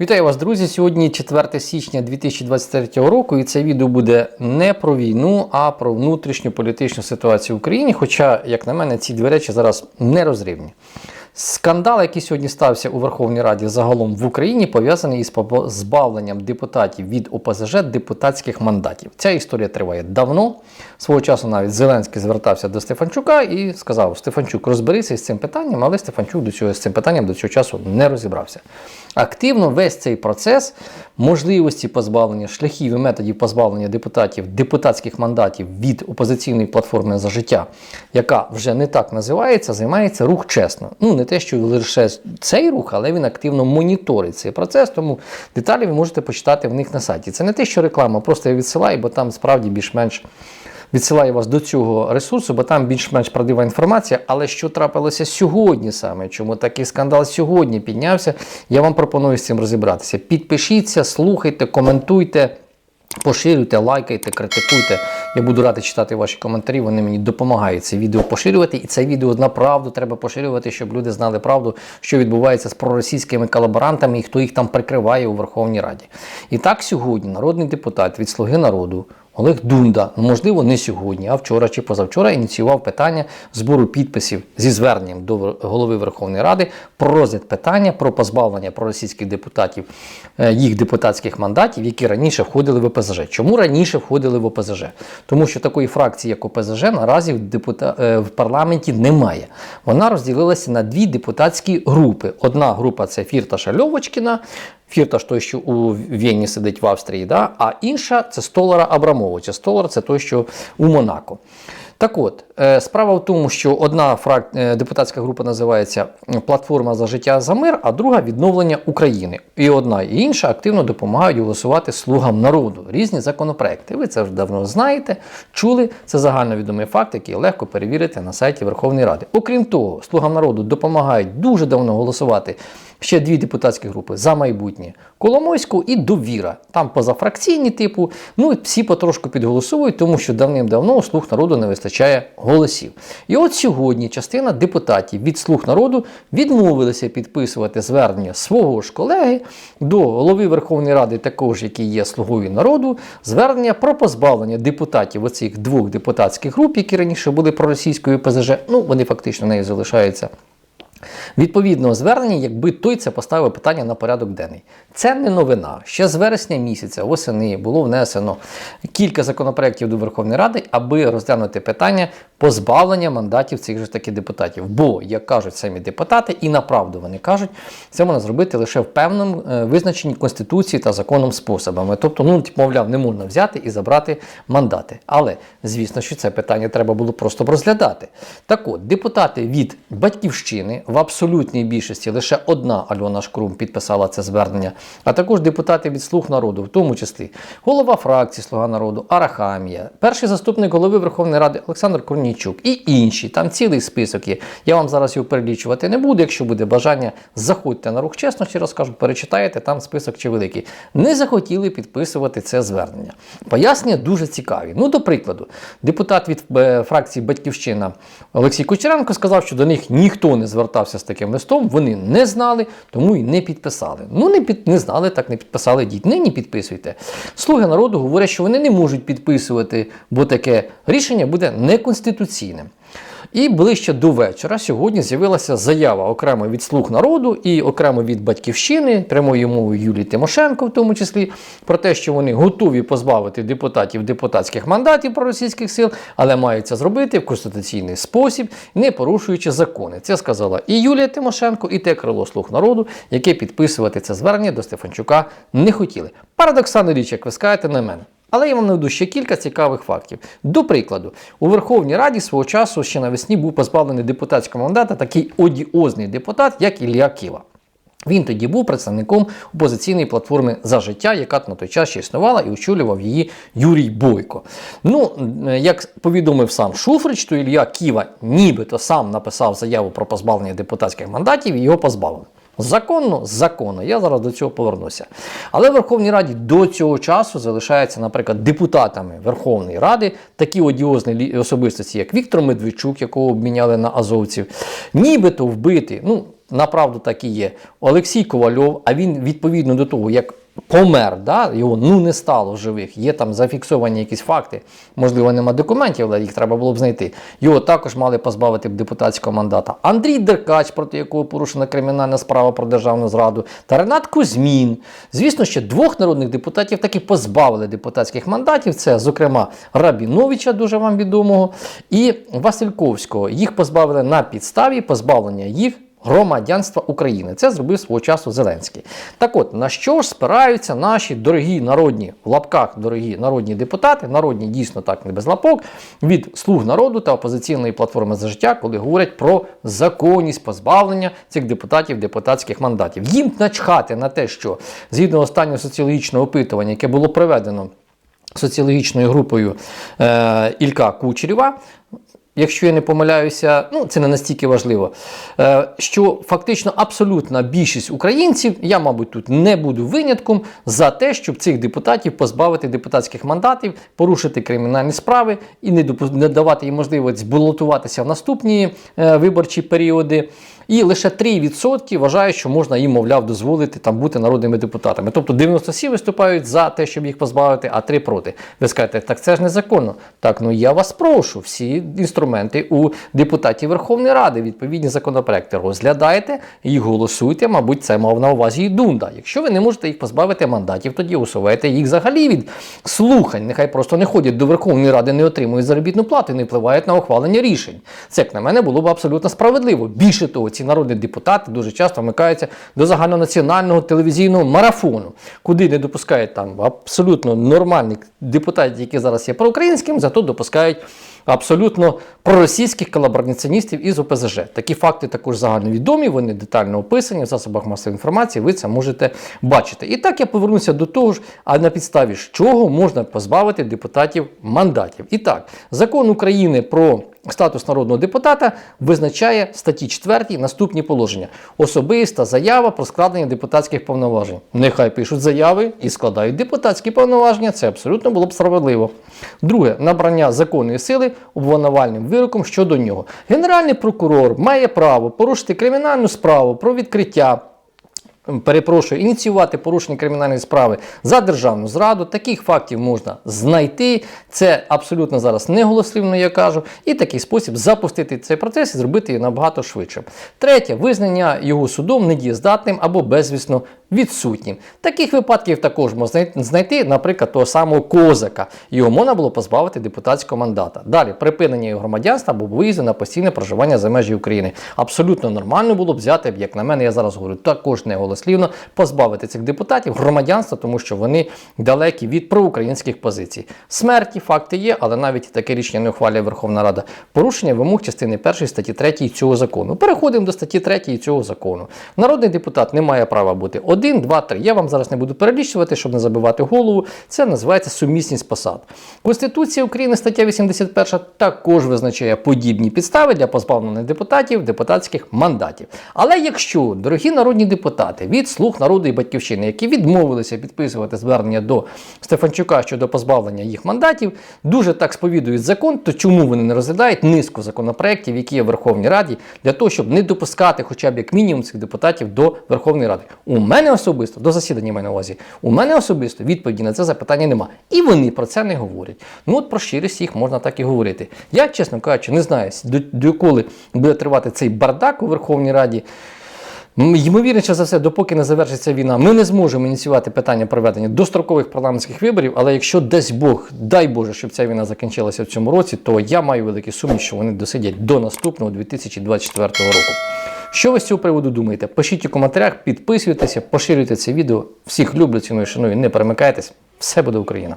Вітаю вас, друзі! Сьогодні 4 січня 2023 року, і це відео буде не про війну, а про внутрішню політичну ситуацію в Україні. Хоча, як на мене, ці дві речі зараз не розривні. Скандал, який сьогодні стався у Верховній Раді загалом в Україні, пов'язаний із позбавленням депутатів від ОПЗЖ депутатських мандатів. Ця історія триває давно. Свого часу навіть Зеленський звертався до Стефанчука і сказав: Стефанчук, розберися з цим питанням, але Стефанчук до цього з цим питанням до цього часу не розібрався. Активно весь цей процес можливості позбавлення шляхів і методів позбавлення депутатів депутатських мандатів від опозиційної платформи за життя, яка вже не так називається, займається рух чесно. Ну не те, що лише цей рух, але він активно моніторить цей процес. Тому деталі ви можете почитати в них на сайті. Це не те, що реклама, просто я відсилаю, бо там справді більш-менш. Відсилаю вас до цього ресурсу, бо там більш-менш правдива інформація. Але що трапилося сьогодні саме? Чому такий скандал сьогодні піднявся? Я вам пропоную з цим розібратися. Підпишіться, слухайте, коментуйте. Поширюйте, лайкайте, критикуйте. Я буду радий читати ваші коментарі. Вони мені допомагають це відео поширювати. І це відео на правду треба поширювати, щоб люди знали правду, що відбувається з проросійськими колаборантами і хто їх там прикриває у Верховній Раді. І так сьогодні народний депутат від Слуги народу. Олег Дунда, ну, можливо, не сьогодні, а вчора чи позавчора ініціював питання збору підписів зі зверненням до голови Верховної Ради про розгляд питання про позбавлення проросійських депутатів е, їх депутатських мандатів, які раніше входили в ОПЗЖ. Чому раніше входили в ОПЗЖ? Тому що такої фракції, як ОПЗЖ, наразі в, депута... е, в парламенті немає. Вона розділилася на дві депутатські групи. Одна група це Фірташа Льовочкіна. Фірташ той, що у Вєнні сидить в Австрії, да? а інша це Столара Абрамовича. Столар це той, що у Монако. Так от, е, справа в тому, що одна фрак... е, депутатська група називається Платформа за життя за мир, а друга відновлення України. І одна і інша активно допомагають голосувати слугам народу. Різні законопроекти. Ви це вже давно знаєте, чули. Це загальновідомий факт, який легко перевірити на сайті Верховної Ради. Окрім того, слугам народу допомагають дуже давно голосувати ще дві депутатські групи за майбутнє Коломойську і Довіра. Там позафракційні типу. Ну і всі потрошку підголосовують, тому що давним-давно у слуг народу не вистачає голосів. І от сьогодні частина депутатів від слуг народу відмовилися підписувати звернення свого ж колеги до голови Верховної Ради, також який є слугою народу, звернення про позбавлення депутатів оцих двох депутатських груп, які раніше були проросійською ПЗЖ. Ну вони фактично нею залишаються. Відповідного звернення, якби той це поставив питання на порядок денний. Це не новина. Ще з вересня місяця восени було внесено кілька законопроєктів до Верховної Ради, аби розглянути питання позбавлення мандатів цих же таки депутатів. Бо, як кажуть самі депутати, і направду вони кажуть, це можна зробити лише в певному е, визначенні Конституції та законом способами. Тобто, ну, мовляв, не можна взяти і забрати мандати. Але, звісно, що це питання треба було просто розглядати. Так от, депутати від батьківщини в абсолютній більшості лише одна Альона Шкрум підписала це звернення, а також депутати від Слуг народу, в тому числі голова фракції Слуга народу Арахамія, перший заступник голови Верховної Ради Олександр Корнійчук і інші. Там цілий список є. Я вам зараз його перелічувати не буду. Якщо буде бажання, заходьте на рух чесності, розкажу, перечитаєте, там список чи великий. Не захотіли підписувати це звернення. Пояснення дуже цікаві. Ну, до прикладу, депутат від е, фракції Батьківщина Олексій Кучеренко сказав, що до них ніхто не звертався з таким листом, вони не знали, тому і не підписали. Ну, не під не знали, так не підписали. діть. Нині підписуйте. Слуги народу говорять, що вони не можуть підписувати, бо таке рішення буде неконституційним. І ближче до вечора сьогодні з'явилася заява окремо від слуг народу і окремо від батьківщини, прямою мовою Юлії Тимошенко, в тому числі, про те, що вони готові позбавити депутатів депутатських мандатів проросійських сил, але мають це зробити в конституційний спосіб, не порушуючи закони. Це сказала і Юлія Тимошенко, і те крило слуг народу, яке підписувати це звернення до Стефанчука не хотіли. Парадоксальна річ, як ви скажете, на мене. Але я вам наведу ще кілька цікавих фактів. До прикладу, у Верховній Раді свого часу ще навесні був позбавлений депутатського мандата такий одіозний депутат, як Ілля Ківа. Він тоді був представником опозиційної платформи за життя, яка на той час ще існувала і очолював її Юрій Бойко. Ну, як повідомив сам Шуфрич, то Ілля Ківа нібито сам написав заяву про позбавлення депутатських мандатів і його позбавили. Законно, законно, я зараз до цього повернуся. Але в Верховній Раді до цього часу залишаються, наприклад, депутатами Верховної Ради такі одіозні особистості, як Віктор Медведчук, якого обміняли на азовців, нібито вбити. ну, направду так і є. Олексій Ковальов, а він відповідно до того, як помер, да, його ну не стало живих. Є там зафіксовані якісь факти. Можливо, нема документів, але їх треба було б знайти. Його також мали позбавити депутатського мандата. Андрій Деркач, проти якого порушена кримінальна справа про державну зраду, та Ренат Кузьмін. Звісно, ще двох народних депутатів таки позбавили депутатських мандатів. Це, зокрема, Рабіновича, дуже вам відомого, і Васильковського. Їх позбавили на підставі позбавлення їх громадянства України. Це зробив свого часу Зеленський. Так от, на що ж спираються наші дорогі народні, в лапках дорогі народні депутати, народні дійсно так не без лапок, від слуг народу та опозиційної платформи за життя, коли говорять про законність позбавлення цих депутатів депутатських мандатів. Їм начхати на те, що згідно останнього соціологічного опитування, яке було проведено соціологічною групою е, Ілька Кучерєва, якщо я не помиляюся, ну це не настільки важливо, е, що фактично абсолютна більшість українців, я, мабуть, тут не буду винятком, за те, щоб цих депутатів позбавити депутатських мандатів, порушити кримінальні справи і не, давати їм можливість балотуватися в наступні е, виборчі періоди. І лише 3% вважають, що можна їм, мовляв, дозволити там бути народними депутатами. Тобто 97 виступають за те, щоб їх позбавити, а 3 проти. Ви скажете, так це ж незаконно. Так, ну я вас прошу, всі інструменти у депутатів Верховної Ради, відповідні законопроекти розглядайте і голосуйте. Мабуть, це мав на увазі і Дунда. Якщо ви не можете їх позбавити мандатів, тоді усувайте їх взагалі від слухань. Нехай просто не ходять до Верховної Ради, не отримують заробітну плату не впливають на ухвалення рішень. Це, як на мене, було б абсолютно справедливо. Більше того, ці народні депутати дуже часто вмикаються до загальнонаціонального телевізійного марафону, куди не допускають там абсолютно нормальних депутатів, які зараз є проукраїнськими, зато допускають абсолютно проросійських колабораціоністів із ОПЗЖ. Такі факти також загальновідомі, вони детально описані в засобах масової інформації, ви це можете бачити. І так я повернуся до того ж, а на підставі чого можна позбавити депутатів мандатів. І так, закон України про статус народного депутата визначає статті 4 наступні положення: особиста заява про складення депутатських повноважень. Нехай пишуть заяви і складають депутатські повноваження. Це абсолютно було б справедливо. Друге, набрання законної сили обвинувальним вироком щодо нього. Генеральний прокурор має право порушити кримінальну справу про відкриття перепрошую, ініціювати порушення кримінальної справи за державну зраду. Таких фактів можна знайти. Це абсолютно зараз не голослівно, я кажу, і такий спосіб запустити цей процес і зробити його набагато швидше. Третє визнання його судом недієздатним або безвісно відсутнім. Таких випадків також можна знайти, наприклад, того самого козака. Його можна було позбавити депутатського мандата. Далі припинення його громадянства або виїзду на постійне проживання за межі України. Абсолютно нормально було б взяти, як на мене, я зараз говорю, також не голослівно позбавити цих депутатів громадянства, тому що вони далекі від проукраїнських позицій. Смерті факти є, але навіть таке рішення не ухвалює Верховна Рада. Порушення вимог частини 1 статті 3 цього закону. Переходимо до статті 3 цього закону. Народний депутат не має права бути 1, 2, 3. Я вам зараз не буду перелічувати, щоб не забивати голову. Це називається сумісність посад. Конституція України, стаття 81, також визначає подібні підстави для позбавлення депутатів депутатських мандатів. Але якщо, дорогі народні депутати, від слуг народу і батьківщини, які відмовилися підписувати звернення до Стефанчука щодо позбавлення їх мандатів, дуже так сповідують закон, то чому вони не розглядають низку законопроєктів, які є в Верховній Раді, для того, щоб не допускати хоча б як мінімум цих депутатів до Верховної Ради? У мене особисто до засідання маю на увазі. У мене особисто відповіді на це запитання нема. І вони про це не говорять. Ну от про щирість їх можна так і говорити. Я, чесно кажучи, не знаю, до, до коли буде тривати цей бардак у Верховній Раді. Ймовірніше за все, допоки не завершиться війна, ми не зможемо ініціювати питання проведення дострокових парламентських виборів. Але якщо дасть Бог, дай Боже, щоб ця війна закінчилася в цьому році, то я маю великий сумнів, що вони досидять до наступного 2024 року. Що ви з цього приводу думаєте? Пишіть у коментарях, підписуйтеся, поширюйте це відео. Всіх люблю, ціную, шаную, не перемикайтесь. Все буде Україна!